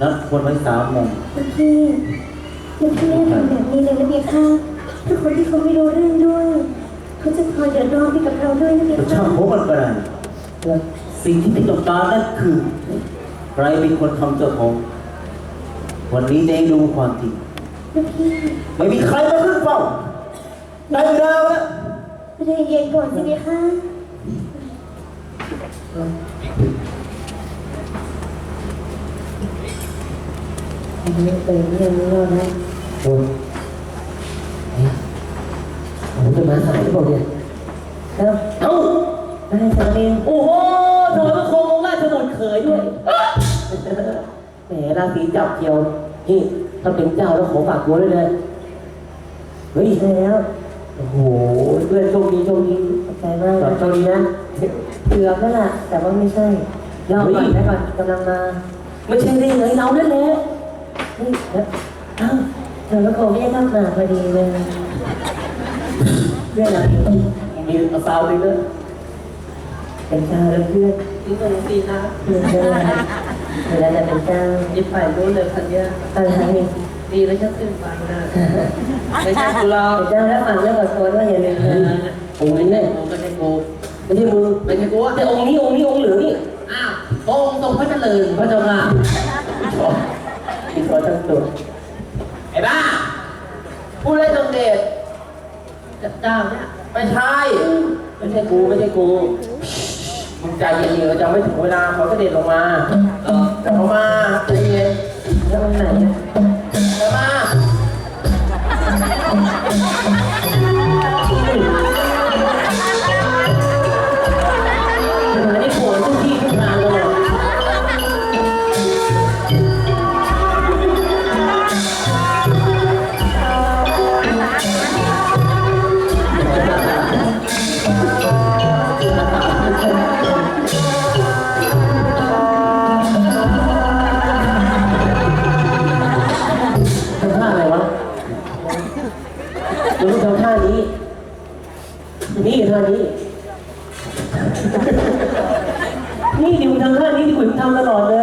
นัดคนไว้สามโมงคุณพี่คุณพี่ไม่ได้ทำแบบนี้เลยนะเบียค่ะถ้าคนที่เขาไม่รู้เรื่องด้วยเขาจะคอยเดือดร้อนไปกับเราด้วยนะเบียแต่ช่าค่ะงพบมันก็ได้สิ่งที่ติดต่อการนั่นคือ ใครเป็นคนทำเจ้าของ วันนี้จะให้รู้ความจริงคุณพี่ไม่มีใครมาขึ้นเฝ้าได้เวลาแล้วใจเย็นก่อนสิเบียค่ะ อันนี้เป็นเรื่องนี้แล้วนะโอ้ยผมจะมาสายหรือเปล่าเนี่ยแล้วเอ้าได้สามีโอ้โหถอยพระโคมองค์ราชบุตรเขยด้วย แหมราศีจับเกี่ยวนี่ถ้าเป็นเจ้าแล้วขอฝากตัวด้วยเลยเฮ้ยใช่แล้ว โอ้โหเพื่อนโชคดีโชคดีขอบใจมากนะโชคดีนะเกือบแล้วล่ะแต่ว่าไม่ใช่รอก่อนได้ก่อนกำลังมา ไม่ใช่ได้ไงเรานั่นแหละ เฮ้ยแล้วอ้าวเธอก็คงไม่ได้เข้ามาพอดีเลยเพื่อนเรามีเอาซาวด์ไปด้วยเป็นเจ้าแล้วเพื่อนนี่ตรงนี้นะเพื่อนเพื่อนเวลาจะเป็นเจ้าอีกฝ่ายรู้เลยคันเนี้ยอะไรนี่ดีแล้วฉันขึ้นไปนะไม่ใช่กูเราเป็นเจ้าแล้วฟังเรื่องขอโทษด้วยอย่าลืมองค์นี้เนี่ยกูไม่ใช่กูไม่ใช่มือไม่ใช่กูแต่องค์นี้องค์นี้องค์เหลืองนี่อ้าวองค์ทรงพระเจริญพระเจ้าค่ะ มีขอตั้งตัวไอ้บ้าผู้เล่นตรงเดชจับเจ้าเนี่ยไม่ใช่ไม่ใช่กูไม่ใช่กูมึงใจเย็นๆเราจะไม่ถึงเวลาเขาจะเด็ดลงมาเออแต่เขามาใจเย็นแล้วมันไหน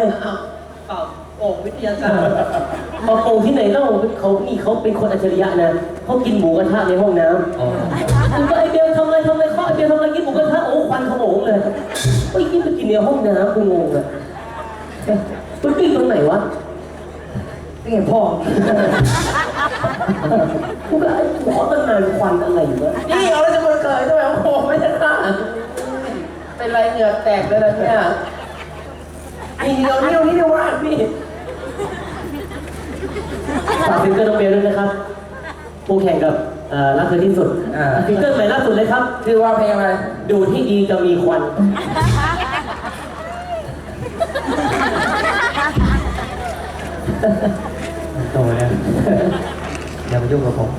อดเลยอ้าวเปล่าโอ่งวิทยาศาสตร์พอโกงที่ไหนเล่าเขานี่เขาเป็นคนอัจฉริยะนะเขากินหมูกระทะในห้องน้ำคุณก็ไอเบลทำอะไรทำอะไรเขาไอเบลทำอะไรกินหมูกระทะโอ้ควันขโมงเลยไอ้ยกินไปกินในห้องน้ำคุณงงอะคุณกินตรงไหนวะนี่พ่อกูก็ไอ้หัวตั้งนานควันอะไรอยู่วะนี่เอาแล้วจะมาเกิดทำไมโอ้โหไม่ใช่ค่ะเป็นไรเหงื่อแตกเลยนะเนี่ย นี่เดี๋ยวนี้เดี๋ยวนี้เดี๋ยวว่าพี่ฝากซิงเกิลน้องเบลด้วยนะครับผู้แข่งกับเอ่อรักเธอที่สุดซิงเกิลใหม่ล่าสุดเลยครับ ชื่อว่าเพลงอะไร ดูที่ดีจะมีควัน โตแล้วอย่ามายุ่งกับผม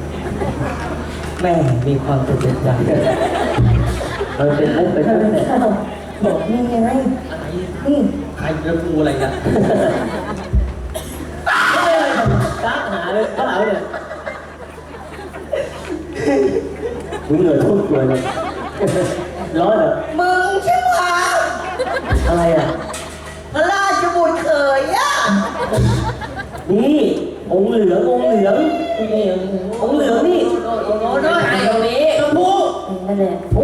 แม่มีความสุขใจเราเป็นมุกเป็นมุกเนี่ย บอกนี่ไงอะไรนี่ใครจะกูอะไรกันตาหาเลยเขาหาเลยมึงเหนื่อยทุ่มตัวเลยร้อนเหรอมึงใช่ไหมอะไรอะพระราชบุตรเขยอะ นี่องค์เหลืององค์เหลืององค์เหลืองนี่โอ้โหโอ้โหด้วยไอ้ตรงนี้ชมพูนั่นแหละองค์เหลืองนี่ชมพูเออ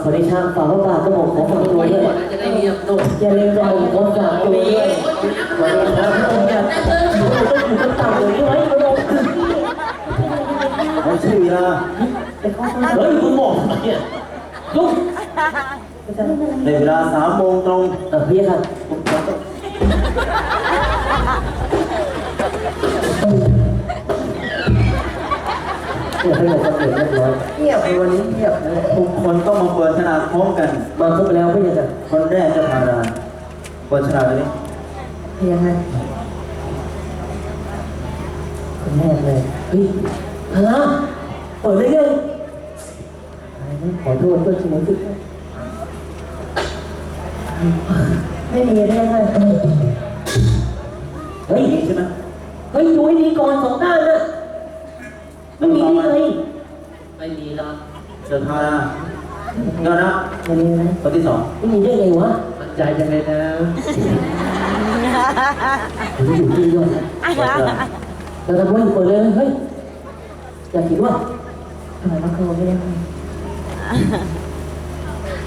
ขอได้ช่างฝากพระบาทก็บอกขอฝากตัวไว้ด้วยก่อนนะจะได้มีตัวอย่าลืมจะบอกขอฝากตัวด้วยขอได้ช่างพระองค์จะต้องอยู่กับเต่าเลยไว้พระองค์ไม่ใช่เวลาเฮ้ยมึงบอกเนี่ยลุกในเวลาสามโมงตรงเออพี่ค่ะ เดี๋ยวให้หมดสติเรียบร้อยเงียบเลยวันนี้เงียบเลยทุกคนต้องมาเปิดชนะพร้อมกัน มาครบแล้วพี่จะคนแรกจะพาดาเปิดชนะเลยนี่เพียงไงคนแรกเลยเฮ้ยฮะเปิดได้ไงขอโทษด้วยสมุนสิไม่มีได้ไงเฮ้ยนี่ใช่ไหมเฮ้ยดูให้ดีก่อนสองด้านนะ ไม่มีได้ไงไม่มีแล้วเดินพาดาเงินนะไม่มีนะคนที่สองไม่มีได้ไงวะมันใจจังเลยนะอยู่ที่ด้วยแล้วก็วิ่งเปิดเลยเฮ้ยอยากคิดว่าถอยมาโคไม่ได้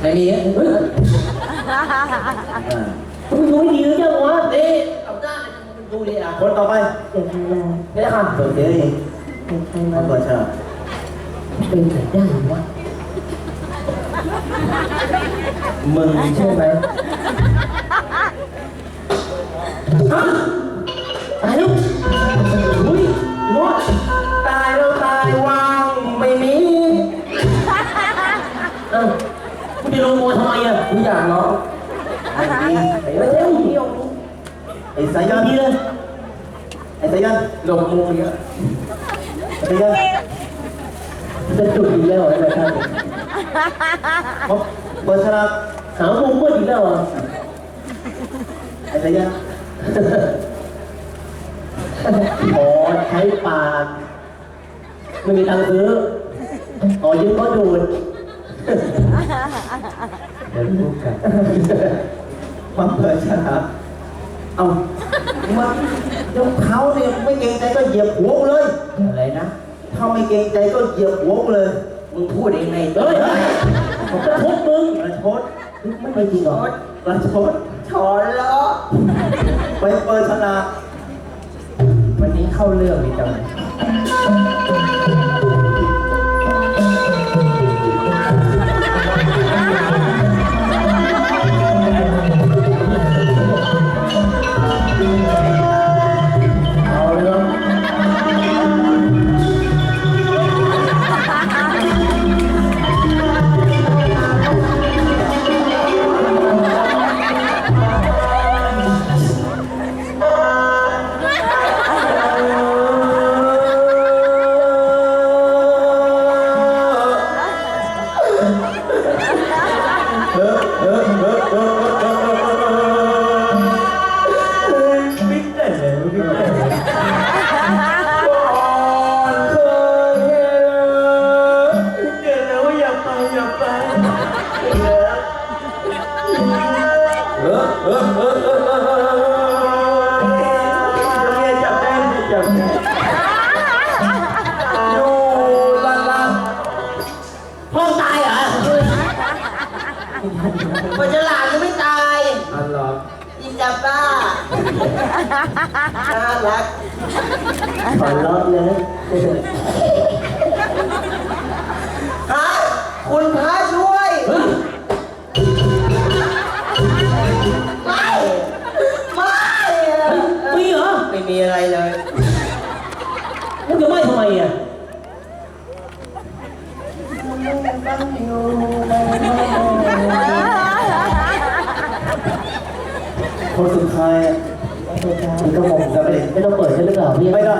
ไม่มีเฮ้ยอ่ามึงรู้ดีหรือยังวะนี่เอาหน้ามันดูดิอะคนต่อไปเดี๋ยวใครมาไม่ได้ค่ะเปิดเสียงเอง เดี๋ยวใครมัมานเปิดฉลากเป็นไปได้วะมึงใช่ไหมตายแล้วอุ้ยรอดตายแล้วตายวางไม่มีเอ้าคุณจะลงโมทำไมอะทุกอย่างเนาะไอ้นี่ไอ้ไม่ใช่ผู้หญิงไอ้สายันดีเลยไอ้สายันหลบมุมเยอะไอ้สายั นจะจุดอีกแล้วเหรอท่านเขาเปิดฉลากหามุมงเมืดอีกแล้วอะไอ้สายันขอใช้ปากไม่มีตังค์ซื้อขอยืมก็ดูดเดี๋ยวพูดกันมาเปิดฉลากเอามัน ยกเท้าเนี่ยไม่เกรงใจก็เหยียบหัวกูเลย อะไรนะ ถ้าไม่เกรงใจก็เหยียบหัวกูเลย มึงพูดเองไงเฮ้ยผมจะทุบมึงประชดไม่ไปจริงเหรอประชดถอนล้อไปเปิดฉลากวันนี้เข้าเรื่องดีจังเลย พ่อตายเหรอมันจะหลานก็ไม่ตายอันหรอยิงจับป้าน่ารักขอรอดเลยฮะคุณพระช่วย อะไรเลยมึงจะไม่ทำไมอะคนสุดท้ายอะมึงก็มองจะไม่ไม่ต้องเปิดใช่หรือเปล่าพี่ไม่ได้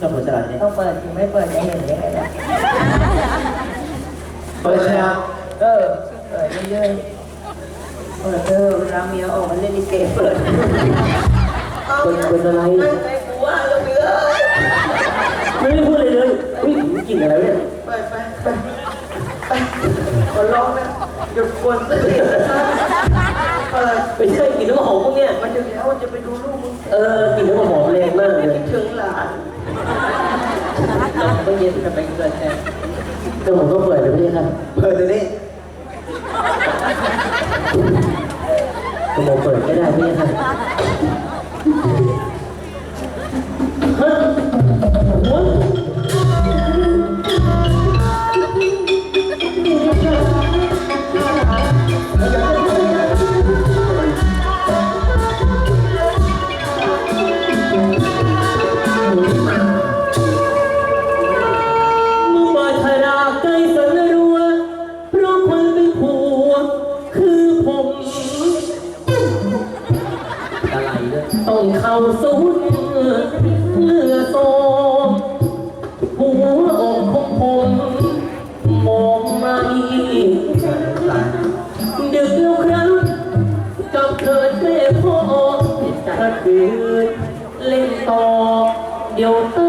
จะเปิดฉลากเนี่ยต้องเปิดถึงไม่เปิดจะเห็นได้ไงล่ะเปิดฉลากเออเปิดเรื่อยๆเปิดเออเวลาเมียออกมาเล่นลิเกเปิด เป็นเป็นอะไรตั้งใจกูว่าแล้วเมียไม่ได้พูดเลยเลยอุ้ยกลิ่นอะไรเนี่ยเปิดไปไปไปขอร้องนะหยุดกวนสิเปิดไม่ใช่กลินน้ำหอมพวกเนี้ยมันจะแล้วจะไปดูลูกมึงเออกลิ่นน้ำหอมแรงมากเลยถึงหลานเราก็เย็นกันไปเกิดแทนแต่ผมก็เปิดเลยไม่ได้ครับเปิดตัวนี้ก็มเปิดไม่ได้ไม่ได้ครับ ฮะ ผมมองไม่ดึกแล้วครับกับเกิดเม่พ่อถ้าคืนเล่นต่อเดี๋ยวเต้